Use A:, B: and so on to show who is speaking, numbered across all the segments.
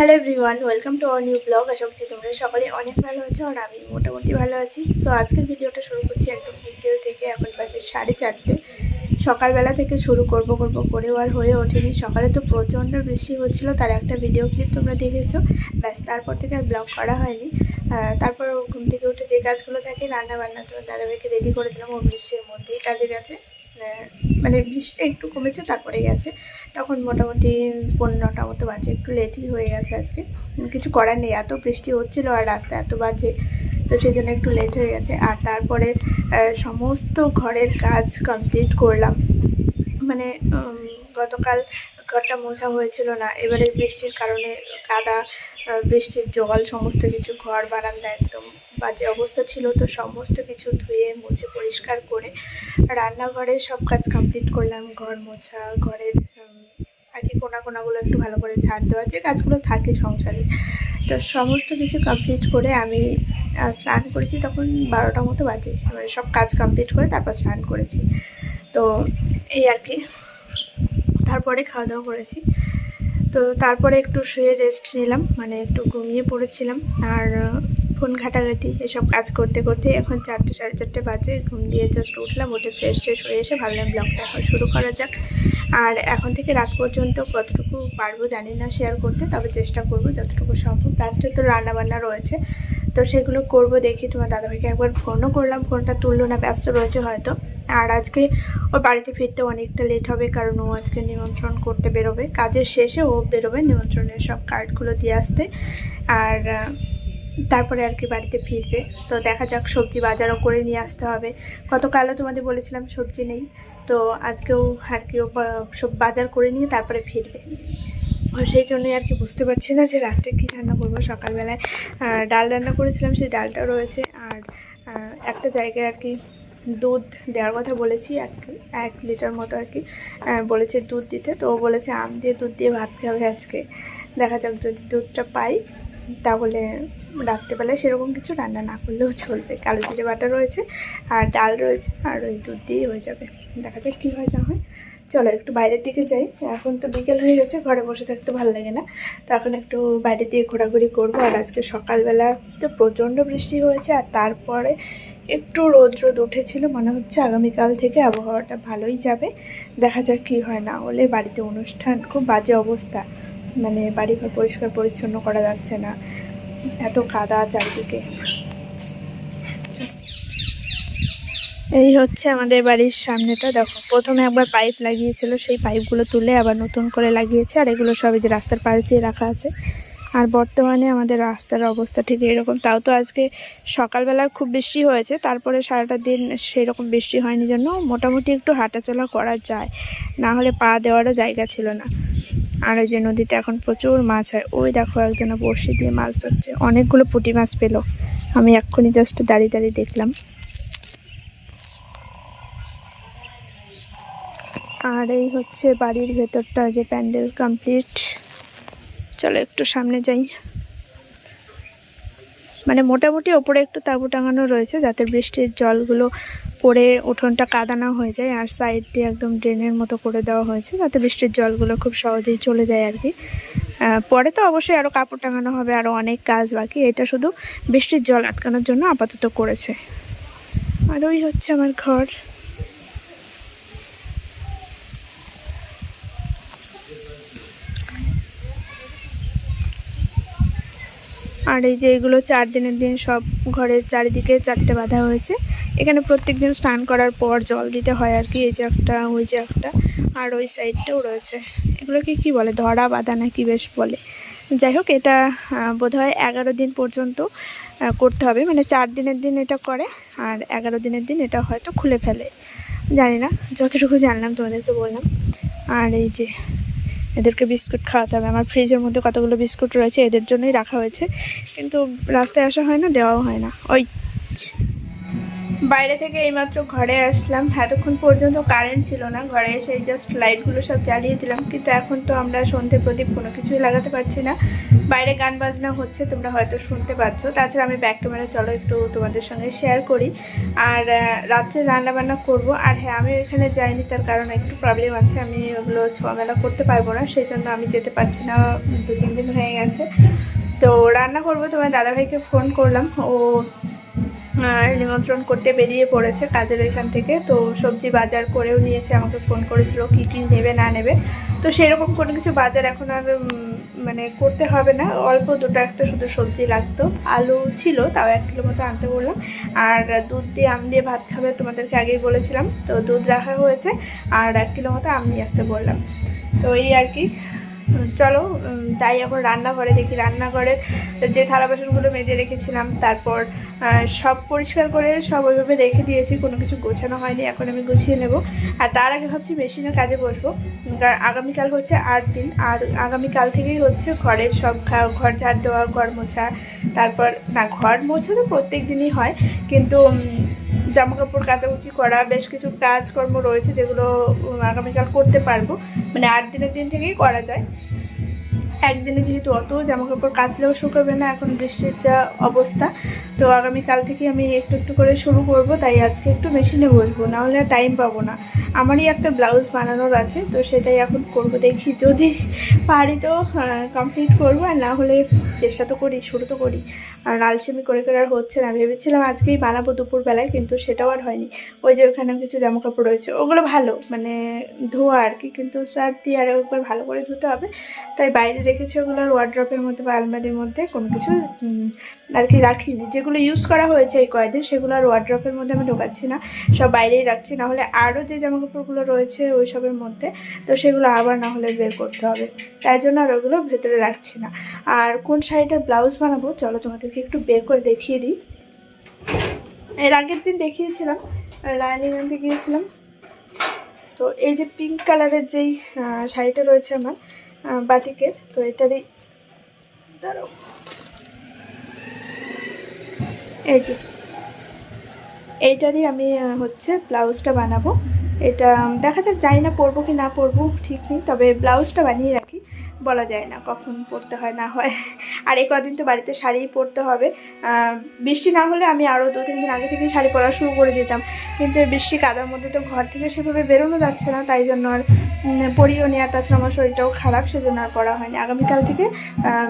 A: Hello everyone welcome to our new blog আশা করছি তোমরা সকলে অনেক ভালো আছো আর আমি মোটামুটি ভালো আছি। সো আজকের ভিডিওটা শুরু করছি একদম বিকেল থেকে, এখন বাজে সাড়ে চারটে। সকালবেলা থেকে শুরু করব করব করেও আর হয়ে ওঠেনি। সকালে তো প্রচণ্ড বৃষ্টি হচ্ছিল, তার একটা ভিডিও ক্লিপ তোমরা দেখেছ। ব্যাস, তারপর থেকে আর ব্লগ করা হয়নি। তারপর ঘুম থেকে উঠে যে কাজগুলো থাকে রান্না বান্না তো দাদাভাইকে রেডি করে দিলাম, ও বৃষ্টির মধ্যেই কাজে গেছে। মানে বৃষ্টি একটু কমেছে তারপরে গেছে তখন মোটামুটি পনেরোটা মতো বাজে, একটু লেটই হয়ে গেছে আজকে। কিছু করার নেই, এত বৃষ্টি হচ্ছিল আর রাস্তা এত বাজে, তো সেই জন্য একটু লেট হয়ে গেছে। আর তারপরে সমস্ত ঘরের কাজ কমপ্লিট করলাম। মানে গতকাল ঘরটা মোছা হয়েছিল না, এবারে বৃষ্টির কারণে কাদা বৃষ্টির জল, সমস্ত কিছু ঘর, বারান্দা একদম বাজে অবস্থা ছিল, তো সমস্ত কিছু ধুয়ে, মুছে, পরিষ্কার করে রান্নাঘরে সব কাজ কমপ্লিট করলাম। ঘর মোছা, ঘরের আর কি কোনা কোনাগুলো একটু ভালো করে ছাড় দেওয়া যে কাজগুলো থাকে সংসারে। তো সমস্ত কিছু কমপ্লিট করে আমি স্নান করেছি তখন বারোটা মতো বাজে। মানে সব কাজ কমপ্লিট করে তারপর স্নান করেছি। তো এই আর কি, তারপরে খাওয়া দাওয়া করেছি। তো তারপরে একটু শুয়ে রেস্ট নিলাম মানে একটু ঘুমিয়ে পড়েছিলাম। আর ফোন ঘাটাঘাটি এসব কাজ করতে করতে এখন চারটে, সাড়ে চারটে বাজে, ঘুম দিয়ে জাস্ট উঠলাম, উঠে ফ্রেশ ট্রেশ হয়ে এসে ভাবলাম ব্লগটা এখন শুরু করা যাক। আর এখন থেকে রাত পর্যন্ত কতটুকু পারব জানি না শেয়ার করতে, তবে চেষ্টা করব যতটুকু সম্ভব। রাত্রে তো রান্নাবান্না রয়েছে, তো সেগুলো করব দেখি। তোমার দাদাভাইকে একবার ফোনও করলাম ফোনটা তুললো না, ব্যস্ত রয়েছে হয়তো। আর আজকে ওর বাড়িতে ফিরতে অনেকটা লেট হবে, কারণ ও আজকে নিমন্ত্রণ করতে বেরোবে। কাজের শেষে ও বেরোবে নিমন্ত্রণের সব কার্ডগুলো দিয়ে আসতে। আর তারপরে আর কি বাড়িতে ফিরবে। তো দেখা যাক, সবজি বাজারও করে নিয়ে আসতে হবে। গতকালও তোমাদের বলেছিলাম সবজি নেই। তো আজকেও আর কি সব বাজার করে নিয়ে তারপরে ফিরবে। সেই জন্যই আর কি বুঝতে পারছি না যে রাত্রে কী রান্না করব। সকালবেলায় ডাল রান্না করেছিলাম, সেই ডালটাও রয়েছে। আর একটা জায়গায় আর কি দুধ দেওয়ার কথা বলেছি, এক এক লিটার মতো আর কি বলেছে দুধ দিতে। তো বলেছে আম দিয়ে, দুধ দিয়ে ভাত খাবে আজকে। দেখা যাক যদি দুধটা পাই। তাহলে রাত্রেবেলায় সেরকম কিছু রান্না না করলেও চলবে। কালো জিরে বাটা রয়েছে আর ডাল রয়েছে আর ওই দুধ দিয়েই হয়ে যাবে। দেখা যাক কী হয় না হয়। চলো একটু বাইরের দিকে যাই। এখন তো বিকেল হয়ে গেছে, ঘরে বসে থাকতে ভালো লাগে না। তো এখন একটু বাইরে দিয়ে ঘোরাঘুরি করব। আর আজকে সকালবেলা তো প্রচণ্ড বৃষ্টি হয়েছে আর তারপরে একটু রোদ রোদ উঠেছিল। মনে হচ্ছে আগামীকাল থেকে আবহাওয়াটা ভালোই যাবে। দেখা যাক কী হয় না হলে বাড়িতে অনুষ্ঠান, খুব বাজে অবস্থা। মানে বাড়িঘর পরিষ্কার পরিচ্ছন্ন করা যাচ্ছে না। এত কাদা চারিদিকে। এই হচ্ছে আমাদের বাড়ির সামনেটা। দেখো, প্রথমে একবার পাইপ লাগিয়েছিল, সেই পাইপগুলো তুলে আবার নতুন করে লাগিয়েছে, আর এগুলো সব যে রাস্তার পাশ দিয়ে রাখা আছে। আর বর্তমানে আমাদের রাস্তার অবস্থা ঠিক এরকম। তাও তো আজকে সকালবেলা খুব বৃষ্টি হয়েছে, তারপরে সারাটা দিন সেরকম বৃষ্টি হয়নি জন্য মোটামুটি একটু হাঁটাচলা করা যায়, না হলে পা দেওয়ারও জায়গা ছিল না। আর ওই যে নদীতে এখন প্রচুর মাছ হয়। ওই দেখো একজনে বড়শি দিয়ে মাছ ধরছে। অনেকগুলো পুঁটি মাছ পেল। আমি এক্ষুনি জাস্ট দাঁড়িয়ে দাঁড়িয়ে দেখলাম। আর এই হচ্ছে বাড়ির ভেতরটা, যে প্যান্ডেল কমপ্লিট চলো একটু সামনে যাই। মানে মোটামুটি ওপরে একটু তাঁবু টাঙানো রয়েছে, যাতে বৃষ্টির জলগুলো পড়ে উঠোনটা কাদানো হয়ে যায় আর সাইড দিয়ে একদম ড্রেনের মতো করে দেওয়া হয়েছে। যাতে বৃষ্টির জলগুলো খুব সহজেই চলে যায় আর কি। পরে তো অবশ্যই আরও কাপড় টাঙানো হবে আরও অনেক কাজ বাকি। এটা শুধু বৃষ্টির জল আটকানোর জন্য আপাতত করেছে। আর ওই হচ্ছে আমার ঘর। আর এই যে এগুলো চার দিনের দিন সব ঘরের চারিদিকে চারটে বাঁধা হয়েছে। এখানে প্রত্যেক দিন স্নান করার পর জল দিতে হয় আর কি, এই যে একটা, ওই যে একটা, আর ওই সাইডটাও রয়েছে। এগুলোকে কি বলে, ধরা বাঁধা না কি বেশ বলে। যাই হোক, এটা বোধহয় এগারো দিন পর্যন্ত করতে হবে। মানে চার দিনের দিন এটা করে, আর এগারো দিনের দিন এটা হয়তো খুলে ফেলে। জানি না, যতটুকু জানলাম তোমাদেরকে বললাম। আর এই যে এদেরকে বিস্কুট খাওয়াতে হবে। আমার ফ্রিজের মধ্যে কতগুলো বিস্কুট রয়েছে, এদের জন্যই রাখা হয়েছে। কিন্তু রাস্তায় আসা হয় না, দেওয়াও হয় না। ওই। বাইরে থেকে এইমাত্র ঘরে আসলাম। এতক্ষণ পর্যন্ত কারেন্ট ছিল না। ঘরে এসে জাস্ট লাইটগুলো সব জ্বালিয়ে দিলাম। কিন্তু এখন তো আমরা সন্ধে প্রদীপ কোনো কিছুই লাগাতে পারছি না। বাইরে গান বাজনা হচ্ছে, তোমরা হয়তো শুনতে পাচ্ছ। তাছাড়া আমি ব্যাক ক্যামেরা চলো, একটু তোমাদের সঙ্গে শেয়ার করি। আর রাত্রে রান্না বান্না করব। আর হ্যাঁ আমি এখানে যাইনি, তার কারণ একটু প্রবলেম আছে। আমি ওগুলো ছোঁয়ামেলা করতে পারব না। সেই জন্য আমি যেতে পারছি না। দু তিন দিন হয়ে গেছে। তো রান্না করব। তোমার দাদাভাইকে ফোন করলাম। ও নিমন্ত্রণ করতে বেরিয়ে পড়েছে কাজের এখান থেকে। তো সবজি বাজার করেও নিয়েছে, আমাকে ফোন করেছিল কী কী নেবে, না নেবে। তো সেরকম কোনো কিছু বাজার এখন আর মানে করতে হবে না। অল্প দুটো একটা শুধু সবজি লাগতো। আলু ছিল, তাও এক কিলো মতো আনতে বললাম। আর দুধ দিয়ে আম দিয়ে ভাত খাবে তোমাদেরকে আগেই বলেছিলাম। তো দুধ রাখা হয়েছে, আর এক কিলো মতো আম নিয়ে আসতে বললাম। তো এই আর কি। চলো যাই এখন রান্নাঘরে দেখি। রান্নাঘরে যে থালা বাসনগুলো মেজে রেখেছিলাম, তারপর সব পরিষ্কার করে সব ওইভাবে রেখে দিয়েছি, কোনো কিছু গোছানো হয়নি, এখন আমি গুছিয়ে নেব। আর তার আগে ভাবছি মেশিনের কাজে বসবো। কারণ আগামীকাল হচ্ছে আট দিন, আর আগামীকাল থেকেই হচ্ছে ঘরের সব ঘর ঝাড় দেওয়া, ঘর মোছা, তারপর না, ঘর মোছা তো প্রত্যেক দিনই হয়, কিন্তু জামা কাপড় কাচাকুচি করা, বেশ কিছু কাজকর্ম রয়েছে যেগুলো আগামীকাল করতে পারব। মানে আট দিনের দিন থেকেই করা যায়। একদিনে যেহেতু অত জামা কাপড় কাচলেও শুকাবে না, এখন বৃষ্টির যা অবস্থা, তো আগামীকাল থেকে আমি একটু একটু করে শুরু করব, তাই আজকে একটু মেশিনে বসবো নাহলে টাইম পাবো না। আমারই একটা ব্লাউজ বানানোর আছে, তো সেটাই এখন করব। দেখি যদি পারি তো কমপ্লিট করব, আর না হলে চেষ্টা তো করি, শুরু তো করি। আর আলসেমি করে করে আর হচ্ছে না। ভেবেছিলাম আজকেই বানাবো দুপুরবেলায়, কিন্তু সেটাও আর হয়নি। ওই যে ওখানে কিছু জামা কাপড় রয়েছে, ওগুলো ভালো মানে ধোয়া আর কি, কিন্তু সার্ফ দিয়ে আর একবার ভালো করে ধুতে হবে। তাই বাইরে রেখেছি ওগুলো আর ওয়ার্ড্রপের মধ্যে বা আলমারির মধ্যে, কোনো কিছু আর কি রাখিনি। যেগুলো ইউজ করা হয়েছে এই কয়েকদিন, সেগুলো আর ওয়ার্ড্রপের মধ্যে আমি ঢোকাচ্ছি না। সব বাইরেই রাখছি না হলে আরও যে জামা কাপড়গুলো রয়েছে ওই সবের মধ্যে, তো সেগুলো আবার না হলে বের করতে হবে। তাই জন্য আর ওগুলো ভেতরে রাখছি না। আর কোন শাড়িটার ব্লাউজ বানাবো, চলো তোমাদেরকে একটু বের করে দেখিয়ে দিই। এর আগের দিন দেখিয়েছিলাম লাইনিং আনতে গিয়েছিলাম। তো এই যে পিঙ্ক কালারের যেই শাড়িটা রয়েছে আমার বাটিকের, তো এটারই, দাঁড়াও। এই যে। এইটারই আমি হচ্ছে ব্লাউজটা বানাবো। এটা দেখা যাক জানি না পরবো কি না পরবো, ঠিক নেই। তবে ব্লাউজটা বানিয়ে রাখি। বলা যায় না কখন পরতে হয়, না হয়। আর এই কদিন তো বাড়িতে শাড়িই পরতে হবে। বৃষ্টি না হলে আমি আরও দু তিন দিন আগে থেকে শাড়ি পরা শুরু করে দিতাম। কিন্তু বৃষ্টি কাদার মধ্যে তো ঘর থেকে সেভাবে বেরোনো যাচ্ছে না, তাই জন্য আর পরিও নি আর তাছাড়া আমার শরীরটাও খারাপ, সেজন্য আর পরা হয়নি। আগামীকাল থেকে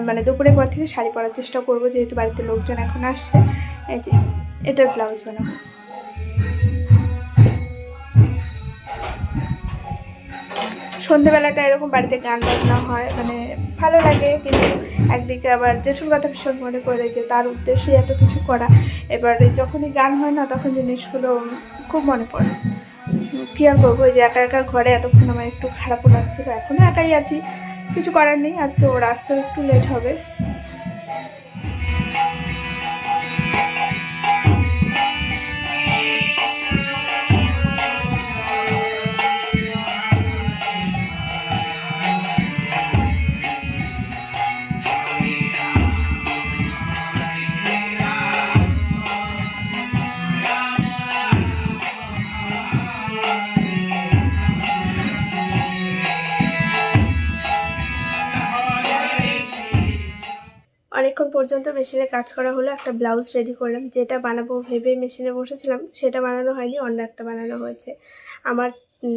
A: মানে দুপুরের পর থেকে শাড়ি পরার চেষ্টা করব, যেহেতু বাড়িতে লোকজন এখন আসছে। এই যে, এটার ব্লাউজ বানাবো। সন্ধেবেলাটা এরকম বাড়িতে গান বাজনা হয় মানে ভালো লাগে, কিন্তু একদিকে আবার জেঠুর কথা ভীষণ মনে পড়ে যে তার উদ্দেশ্যে এত কিছু করা। এবার যখনই গান হয় না, তখন জিনিসগুলো খুব মনে পড়ে। কি আর করব? যে একা একা ঘরে এতক্ষণ আমার একটু খারাপও লাগছিল এখনও একাই আছি। কিছু করার নেই, আজকে ওর আসতে একটু লেট হবে। পর্যন্ত মেশিনে কাজ করা হলো, একটা ব্লাউজ রেডি করলাম, যেটা বানাবো ভেবে মেশিনে বসেছিলাম, সেটা বানানো হয়নি, অন্য একটা বানানো হয়েছে। আমার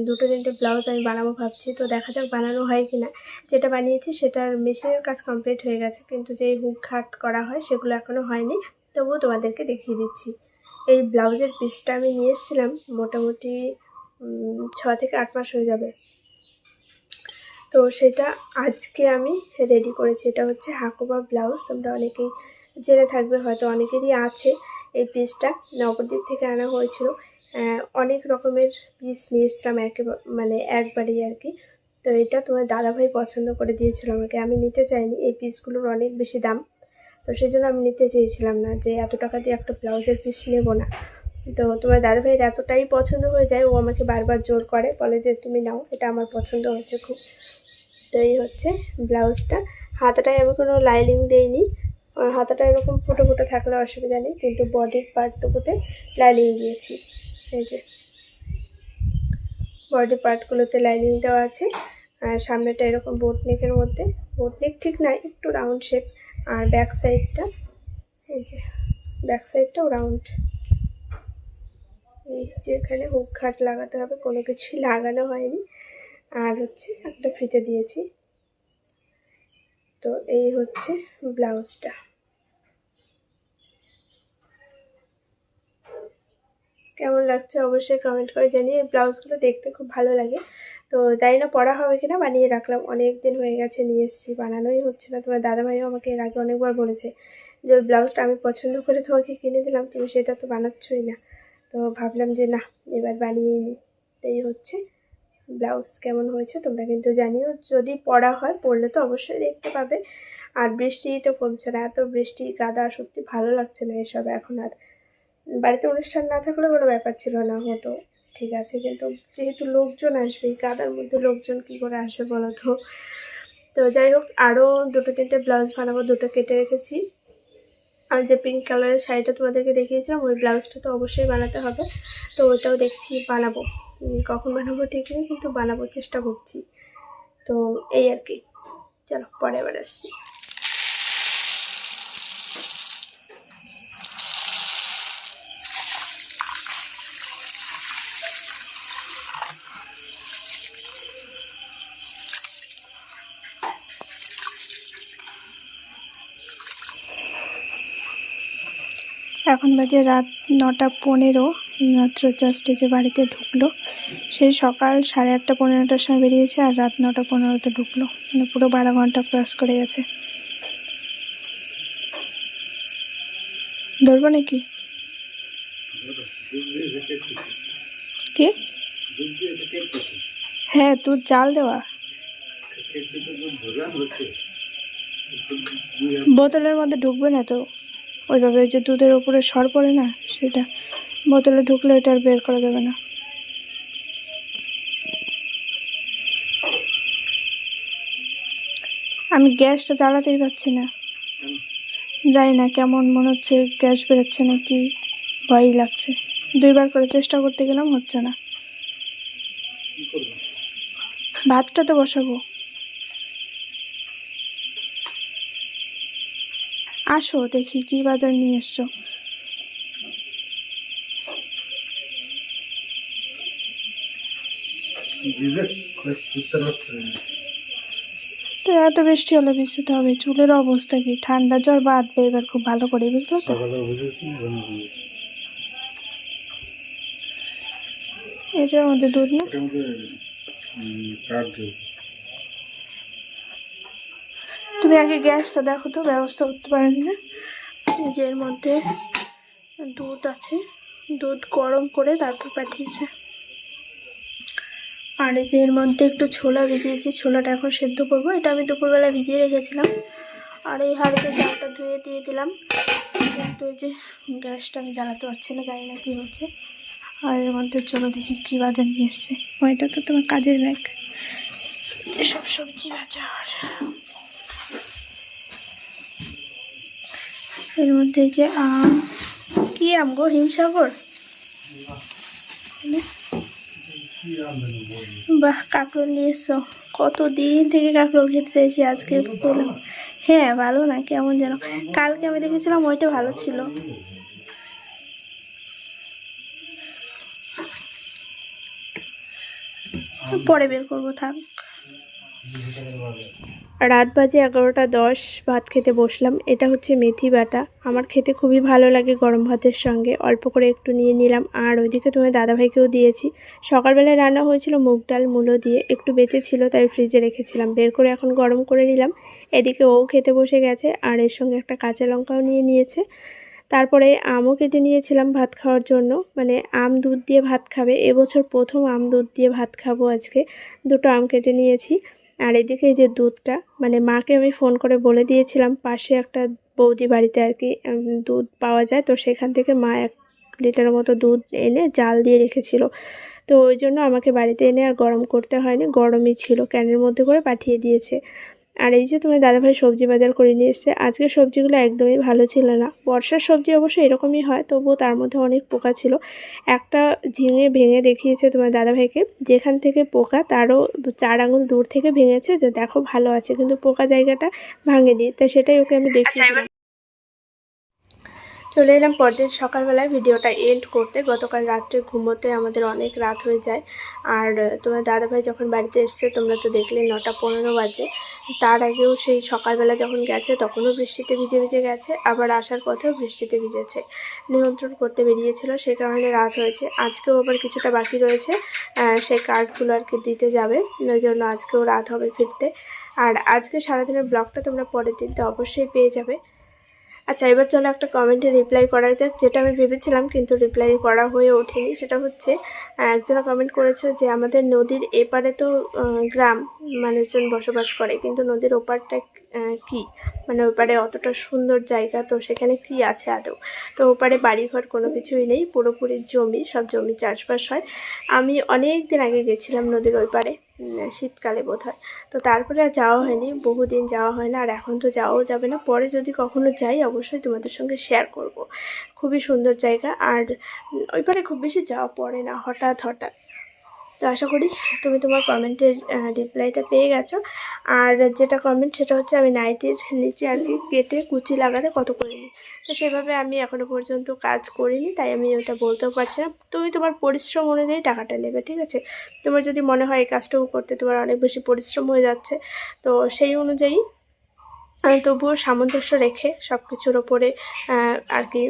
A: দুটো তিনটে ব্লাউজ আমি বানাবো ভাবছি, তো দেখা যাক বানানো হয় কি না যেটা বানিয়েছি সেটার মেশিনের কাজ কমপ্লিট হয়ে গেছে, কিন্তু যেই হুক খাট করা হয় সেগুলো এখনও হয়নি। তবুও তোমাদেরকে দেখিয়ে দিচ্ছি। এই ব্লাউজের পিসটা আমি নিয়ে এসেছিলাম, মোটামুটি ছ থেকে আট মাস হয়ে যাবে। তো সেটা আজকে আমি রেডি করেছি। এটা হচ্ছে হাকোবা ব্লাউজ তোমরা অনেকেই জেনে থাকবে, হয়তো অনেকেরই আছে এই পিসটা নবদ্বীপ থেকে আনা হয়েছিল। অনেক রকমের পিস নিয়ে এসেছিলাম একেবারে মানে একবারেই আর কি। তো এটা তোমার দাদাভাই পছন্দ করে দিয়েছিল আমাকে। আমি নিতে চাইনি। এই পিসগুলোর অনেক বেশি দাম। তো সেই জন্য আমি নিতে চেয়েছিলাম না যে এত টাকা দিয়ে একটা ব্লাউজের পিস নেব না। তো তোমার দাদাভাইয়ের এতটাই পছন্দ হয়ে যায়, ও আমাকে বারবার জোর করে, বলে যে তুমি নাও, এটা আমার পছন্দ হয়েছে খুব। তো এই হচ্ছে ব্লাউজটা। হাতাটায় আমি কোনো লাইনিং দিইনি হাতাটা এরকম ফুটো ফুটো থাকলে অসুবিধা নেই, কিন্তু বডির পার্টটুকুতে লাইনিং দিয়েছি। এই যে। বডি পার্টগুলোতে লাইনিং দেওয়া আছে। আর সামনেটা এরকম বোটনেকের মধ্যে। বোটনেক ঠিক নাই একটু রাউন্ড শেপ আর ব্যাক সাইডটা এই যে ব্যাক সাইডটাও রাউন্ড এই যে এখানে হুক খাট লাগাতে হবে, কোনো কিছুই লাগানো হয়নি। আর হচ্ছে একটা ফিতে দিয়েছি। তো এই হচ্ছে ব্লাউজটা। কেমন লাগছে অবশ্যই কমেন্ট করে জানিয়ে। এই ব্লাউজগুলো দেখতে খুব ভালো লাগে। তো জানি না পড়া হবে কিনা, বানিয়ে রাখলাম। অনেক দিন হয়ে গেছে, নিয়ে এসেছি। বানানোই হচ্ছে না। তোমার দাদাভাইও আমাকে এর আগে অনেকবার বলেছে যে, ওই ব্লাউজটা আমি পছন্দ করে তোমাকে কিনে দিলাম, তুমি সেটা তো বানাচ্ছই না। তো ভাবলাম যে, না, এবার বানিয়ে নিই। তো এই হচ্ছে ব্লাউজ কেমন হয়েছে তোমরা কিন্তু জানিও। যদি পড়া হয়, পড়লে তো অবশ্যই দেখতে পাবে। আর বৃষ্টি তো কমছে না, এত বৃষ্টি কাদা সত্যি ভালো লাগছে না এসব এখন আর। বাড়িতে অনুষ্ঠান না থাকলে কোনো ব্যাপার ছিল না, হতো। ঠিক আছে, কিন্তু যেহেতু লোকজন আসবে, এই কাদার মধ্যে লোকজন কী করে আসবে বলো তো? তো যাই হোক আরও দুটো তিনটে ব্লাউজ বানাবো, দুটো কেটে রেখেছি। আর যে পিঙ্ক কালারের শাড়িটা তোমাদেরকে দেখিয়েছিলাম, ওই ব্লাউজটা তো অবশ্যই বানাতে হবে। তো ওটাও দেখছি বানাবো। কখন বানাবো ঠিক নেই, কিন্তু বানাবোর চেষ্টা করছি। তো এই আর কি। চলো, পরে এবার আসছি। এখন বাজে রাত নটা পনেরো, এইমাত্র জাস্ট যে বাড়িতে ঢুকলো। সেই সকাল সাড়ে আটটা পনেরোটার সময় বেরিয়েছে আর রাত নটা পনেরোতে ঢুকলো। মানে পুরো বারো ঘণ্টা ক্রস করে গেছে। ধরবো নাকি? কি? হ্যাঁ তোর জাল দেওয়া। বোতলের মধ্যে ঢুকবে না তো? ওইভাবে যে দুধের উপরে সর পড়ে না, সেটা বোতলে ঢুকলে এটা আর বের করা যাবে না। আমি গ্যাসটা জ্বালাতেই পারছি না। জানি না কেমন মনে হচ্ছে গ্যাস বেরোচ্ছে না কি ভয়ই লাগছে। দুইবার করে চেষ্টা করতে গেলাম, হচ্ছে না। ভাতটা তো বসাবো। আসো দেখি কি বাজার নিয়ে এসছো তো এত বৃষ্টি হলে ভিজতে হবে চুলের অবস্থা কি? ঠান্ডা জ্বর বাঁধবে এবার খুব ভালো করে বুঝলো তো? এটার মধ্যে দুধ না
B: এটার মধ্যে কাঠ দিয়ে
A: তুমি আগে গ্যাসটা দেখো তো ব্যবস্থা করতে পারো না এই যে এর মধ্যে দুধ আছে। দুধ গরম করে তারপর পাঠিয়েছে। আর এই যে এর মধ্যে একটু ছোলা ভিজিয়েছি ছোলাটা এখন সেদ্ধ করব। এটা আমি দুপুরবেলা ভিজিয়ে রেখেছিলাম। আর এই হাড়িতে চালটা ধুয়ে দিয়ে দিলাম। কিন্তু এই যে গ্যাসটা আমি জ্বালাতে পারছি না জানি না কী হচ্ছে। আর এর মধ্যে চলো দেখি কী বাজার নিয়ে এসছে। ও, এটা তো তোমার কাজের ব্যাগ যেসব সবজি বাজার। এর মধ্যে যে আম, কি আম গো? হিমসাগর? বাহ, কাঁকরোল নিয়ে এসছো। কতদিন থেকে কাঁকরোল খেতে চাইছি আজকে পেলাম হ্যাঁ ভালো না, কেমন যেন। কালকে আমি দেখেছিলাম ওইটা ভালো ছিল। পরে বের করব, থাক। রাত বাজে এগারোটা দশ, ভাত খেতে বসলাম। এটা হচ্ছে মেথি বাটা। আমার খেতে খুবই ভালো লাগে গরম ভাতের সঙ্গে। অল্প করে একটু নিয়ে নিলাম। আর ওইদিকে তোমার দাদাভাইকেও দিয়েছি। সকালবেলায় রান্না হয়েছিল মুগ ডাল, মূলো দিয়ে। একটু বেঁচে ছিল, তাই ফ্রিজে রেখেছিলাম। বের করে এখন গরম করে নিলাম। এদিকে ও খেতে বসে গেছে। আর এর সঙ্গে একটা কাঁচা লঙ্কাও নিয়ে নিয়েছে। তারপরে আমও কেটে নিয়েছিলাম ভাত খাওয়ার জন্য। মানে আম দুধ দিয়ে ভাত খাবে। এবছর প্রথম আম দুধ দিয়ে ভাত খাব আজকে। দুটো আম কেটে নিয়েছি। আর এদিকে এই যে দুধটা মানে মাকে আমি ফোন করে বলে দিয়েছিলাম, পাশে একটা বৌদি বাড়িতে আর কি দুধ পাওয়া যায়। তো সেখান থেকে মা এক লিটার মতো দুধ এনে জাল দিয়ে রেখেছিল। তো ওই জন্য আমাকে বাড়িতে এনে আর গরম করতে হয়নি, গরমই ছিল, ক্যানের মধ্যে করে পাঠিয়ে দিয়েছে। আর এই যে তোমার দাদাভাই সবজি বাজার করে নিয়ে এসছে আজকে সবজিগুলো একদমই ভালো ছিল না। বর্ষার সবজি অবশ্য এরকমই হয়, তবুও তার মধ্যে অনেক পোকা ছিল। একটা ঝিঙে ভেঙে দেখিয়েছে তোমার দাদাভাইকে, যেখান থেকে পোকা তারও চার আঙুল দূর থেকে ভেঙেছে, যে দেখো ভালো আছে, কিন্তু পোকা জায়গাটা ভাঙে দিয়ে তাই সেটাই ওকে আমি দিলাম। চলে এলাম পরদিন সকালবেলায় ভিডিওটা এন্ড করতে। গতকাল রাত্রে ঘুমোতে আমাদের অনেক রাত হয়ে যায়। আর তোমার দাদাভাই যখন বাড়িতে এসছে, তোমরা তো দেখলে নটা পনেরো বাজে। তার আগেও সেই সকালবেলা যখন গেছে, তখনও বৃষ্টিতে ভিজে ভিজে গেছে। আবার আসার পথেও বৃষ্টিতে ভিজেছে। নিয়ন্ত্রণ করতে বেরিয়েছিল, সে কারণে রাত হয়েছে। আজকেও আবার কিছুটা বাকি রয়েছে। সেই কার্ডগুলো আর কি দিতে যাবে। ওই জন্য আজকেও রাত হবে ফিরতে। আর আজকে সারাদিনের ব্লগটা তোমরা পরের দিনতে অবশ্যই পেয়ে যাবে। আচ্ছা এবার চলো একটা কমেন্টে রিপ্লাই করাই যাক। যেটা আমি ভেবেছিলাম, কিন্তু রিপ্লাই করা হয়ে ওঠেনি। সেটা হচ্ছে একজনা কমেন্ট করেছে যে, আমাদের নদীর এপারে তো গ্রাম মানুষজন বসবাস করে, কিন্তু নদীর ওপারটা কি? মানে ওপারে অতটা সুন্দর জায়গা তো সেখানে কি আছে আদৌ? তো ওপারে বাড়িঘর কোনো কিছুই নেই, পুরোপুরি জমি, সব জমি চাষবাস হয়। আমি অনেক দিন আগে গেছিলাম নদীর ওই পারে শীতকালে বোধ হয় তো তারপরে আর যাওয়া হয়নি, বহুদিন যাওয়া হয় না, আর এখন তো যাওয়াও যাবে না। পরে যদি কখনো যাই, অবশ্যই তোমাদের সঙ্গে শেয়ার করব। খুবই সুন্দর জায়গা, আর ওই পারে খুব বেশি যাওয়া পড়ে না, হঠাৎ হঠাৎ। তো আশা করি তুমি তোমার কমেন্টের রিপ্লাইটা পেয়ে গেছো। আর যেটা কমেন্ট সেটা হচ্ছে আমি নাইটির নিচে আর কি কেটে কুচি লাগাতে কত করে নিই তো সেভাবে আমি এখনও পর্যন্ত কাজ করিনি, তাই আমি ওটা বলতেও পারছি না। তুমি তোমার পরিশ্রম অনুযায়ী টাকাটা নেবে, ঠিক আছে? তোমার যদি মনে হয় এই কাজটাও করতে তোমার অনেক বেশি পরিশ্রম হয়ে যাচ্ছে, তো সেই অনুযায়ী তবুও সামঞ্জস্য রেখে সব কিছুর ওপরে আর কি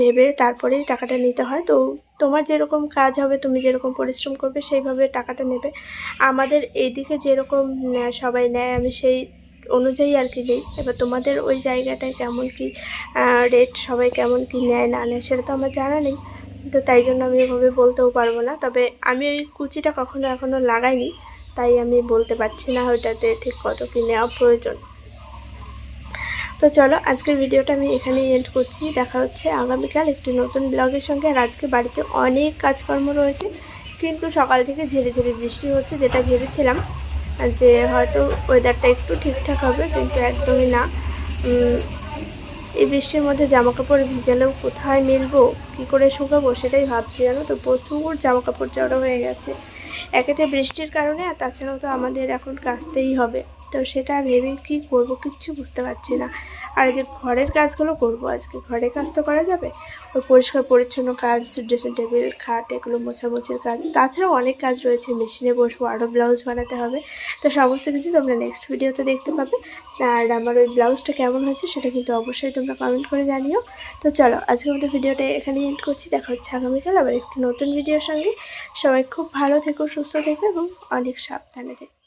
A: ভেবে তারপরেই টাকাটা নিতে হয়। তো তোমার যেরকম কাজ হবে, তুমি যেরকম পরিশ্রম করবে, সেইভাবে টাকাটা নেবে। আমাদের এইদিকে যেরকম সবাই নেয়, আমি সেই অনুযায়ী আর কি নেই। এবার তোমাদের ওই জায়গাটায় কেমন কি রেট সবাই কেমন কি নেয়, না নেয়, সেটা তো আমার জানা নেই। তো তাই জন্য আমি এভাবে বলতেও পারব না। তবে আমি ওই কুচিটা কখনো এখনও লাগাইনি, তাই আমি বলতে পারছি না ওইটাতে ঠিক কত কি নেওয়া প্রয়োজন। তো চলো, আজকের ভিডিওটা আমি এখানেই এন্ড করছি। দেখা হচ্ছে আগামীকাল একটি নতুন ব্লগের সঙ্গে। আর আজকে বাড়িতে অনেক কাজকর্ম রয়েছে, কিন্তু সকাল থেকে ঝিরে ঝিরে বৃষ্টি হচ্ছে যেটা ভেবেছিলাম যে হয়তো ওয়েদারটা একটু ঠিকঠাক হবে, কিন্তু একদমই না। এই বৃষ্টির মধ্যে জামা কাপড় ভিজালেও কোথায় মেলবো, কী করে শুকাবো সেটাই ভাবছি জানো তো? প্রচুর জামা কাপড় জড়ো হয়ে গেছে। একেতে বৃষ্টির কারণে, আর তাছাড়াও তো আমাদের এখন কাচতেই হবে। তো সেটা ভেবে কি করব কিচ্ছু বুঝতে পারছি না। আর যে ঘরের কাজগুলো করব আজকে, ঘরের কাজ তো করা যাবে। ওই পরিষ্কার পরিচ্ছন্ন কাজ ড্রেসিং টেবিল খাট, এগুলো মোছামুছির কাজ। তাছাড়াও অনেক কাজ রয়েছে, মেশিনে বসবো আরও ব্লাউজ বানাতে হবে। তো সমস্ত কিছু তোমরা নেক্সট ভিডিওতে দেখতে পাবে। আর আমার ওই ব্লাউজটা কেমন হয়েছে সেটা কিন্তু অবশ্যই তোমরা কমেন্ট করে জানিও। তো চলো, আজকের মতো ভিডিওটা এখানে এন্ড করছি। দেখা হচ্ছে আগামীকাল আবার একটি নতুন ভিডিওর সঙ্গে। সবাই খুব ভালো থেকো, সুস্থ থেকো এবং অনেক সাবধানে থেকো।